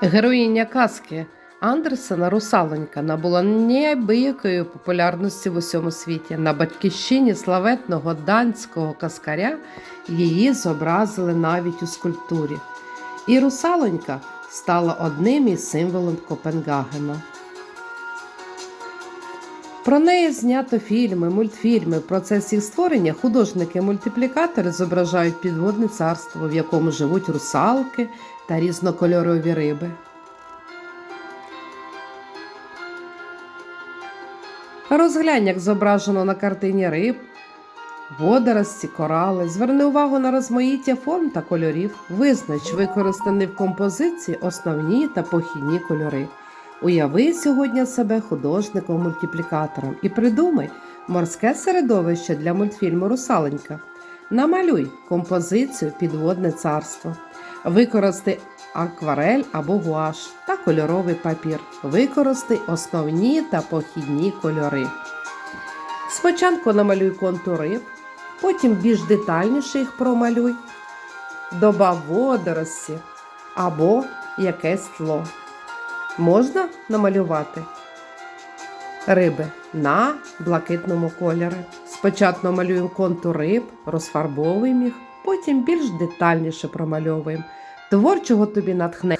Героїня казки Андерсена Русалонька набула неабиякої популярності в усьому світі. На батьківщині славетного данського каскаря її зобразили навіть у скульптурі. І русалонька стала одним із символів Копенгагена. Про неї знято фільми, мультфільми. В процесі їх створення художники-мультиплікатори зображають підводне царство, в якому живуть русалки та різнокольорові риби. Розглянь, як зображено на картині риб, водорості, корали. Зверни увагу на розмаїття форм та кольорів. Визнач використані в композиції основні та похідні кольори. Уяви сьогодні себе художником-мультиплікатором і придумай морське середовище для мультфільму Русаленька. Намалюй композицію Підводне царство. Використай акварель або гуаш та кольоровий папір. Використай основні та похідні кольори. Спочатку намалюй контур риб, потім більш детальніше їх промалюй. Добав водорості або якесь тло. Можна намалювати риби на блакитному кольорі. Спочатку малюємо контур риб, розфарбовуємо їх, потім більш детальніше промальовуємо. Творчого тобі натхнення.